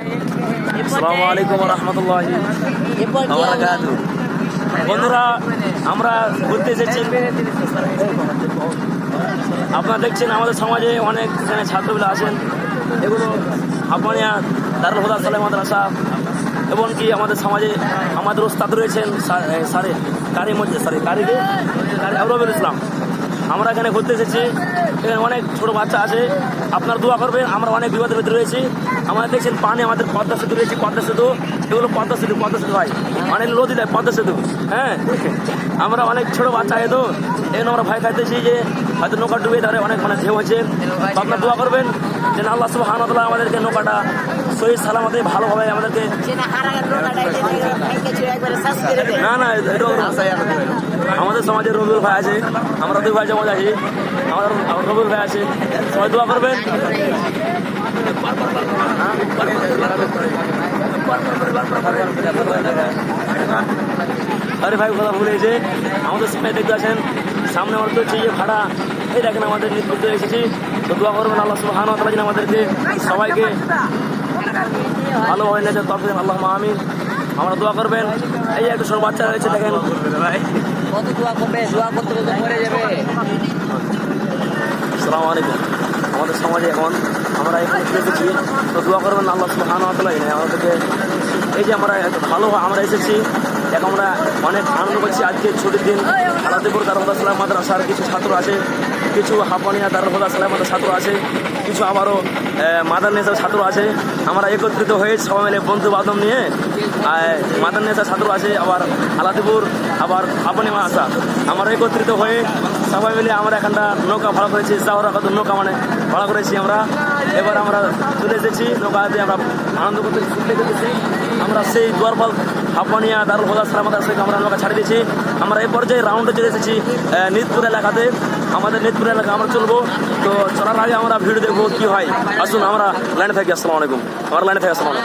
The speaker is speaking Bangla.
আসসালামু রহমতুল্লাহ বন্ধুরা, আমরা ঘুরতে এসেছি। আপনারা দেখছেন আমাদের সমাজে অনেক এখানে ছাত্রগুলো আছেন। এগুলো আফগানিয়া দারুল হুদা সালেম মাদ্রাসা এবং কি আমাদের সমাজে আমাদের ওস্তাদ রয়েছেন সারে কারি মধ্যে সারি কারিকে কারি ইসলাম। আমরা এখানে ঘুরতে এসেছি। এখানে অনেক ছোট বাচ্চা আছে। আপনারা দোয়া করবেন, আমরা অনেক বিপদের ভিতরে রয়েছি। আমাদের দেখছেন পানি আমাদের পদ্মা সেতু রয়েছে, পদ্মা সেতু। এগুলো পদ্মা সেতু পদ্মা সেতু ভাই। মানে নদী দেয় পদ্মা সেতু। হ্যাঁ? আমরা অনেক ছোট বাচ্চা আছে তো। এই আমরা ভয় খাইতেছি যে হয়তো নৌকা ডুবে ধরে অনেক মানে ঢেউ হয়েছে আপনারা দোয়া করবেন যেন আল্লাহ ওয়া আমাদেরকে নৌকাটা সহি সালামতে ভালোভাবে আমাদেরকে না না, এটা আমাদের সমাজে রবিউল ভাই আছে, আমরা দুই ভাই জমা আছি আমার রবিউল ভাই আছে, সবাই দোয়া করবেন। আরে ভাই, কথা ভুলে যে আমাদের সামনে দেখতে আছেন, সামনে আমার তো যে ভাড়া। এই দেখেন আমাদের নেতৃত্বে এসেছি। তো দোয়া করবেন আল্লাহ যেন আমাদেরকে সবাইকে ভালোভাবে নেচে তরফ আল্লাহ আমিন। আমরা দোয়া করবেন। এই একটা সব বাচ্চা রয়েছে দেখেন। কত দোয়া করবে? দোয়া করতে করতে মরে যাবে। সালাম আলাইকুম। আমাদের সমাজে এখন আমরা এখানে এসেছি তো দোয়া করবেন আল্লাহ সুহান আমাদেরকে এই যে আমরা ভালো আমরা এসেছি এখন আমরা অনেক আনন্দ করছি আজকে ছুটির দিন। আলাদিপুর দারুল সালাম মাদ্রাসার কিছু ছাত্র আছে, কিছু হাফানিয়া দারুল সালাম মাদ্রাসার ছাত্র আছে, কিছু আবারও মাদার নেশার ছাত্র আছে। আমরা একত্রিত হয়ে সবাই মিলে বন্ধু বান্ধব নিয়ে মাদার নেশার ছাত্র আছে, আবার আলাদিপুর, আবার হাফানি মাদ্রাসা আমরা একত্রিত হয়ে সবাই মিলে আমরা এখানটা নৌকা ভাড়া করেছি চাওরা কত নৌকা মানে ভাড়া করেছি আমরা। এবার আমরা চলে এসেছি, নৌকা দিয়ে আমরা আনন্দ করতে ছুটতে গেছি আমরা সেই দুয়ারপাল হাফানিয়া দারুল হোদা সালাম থেকে আমরা নৌকা ছাড়ে দিয়েছি। আমরা এই পর্যায়ে রাউন্ডে চলে এসেছি নিতপুর এলাকাতে। আমাদের নিতপুর এলাকা আমরা চলবো। তো চলার আগে আমরা ভিড় দেখব কি হয়। আসুন, আমরা লাইনে থাকি। আসসালামু আলাইকুম। আমার লাইনে থাকি, আসসালামু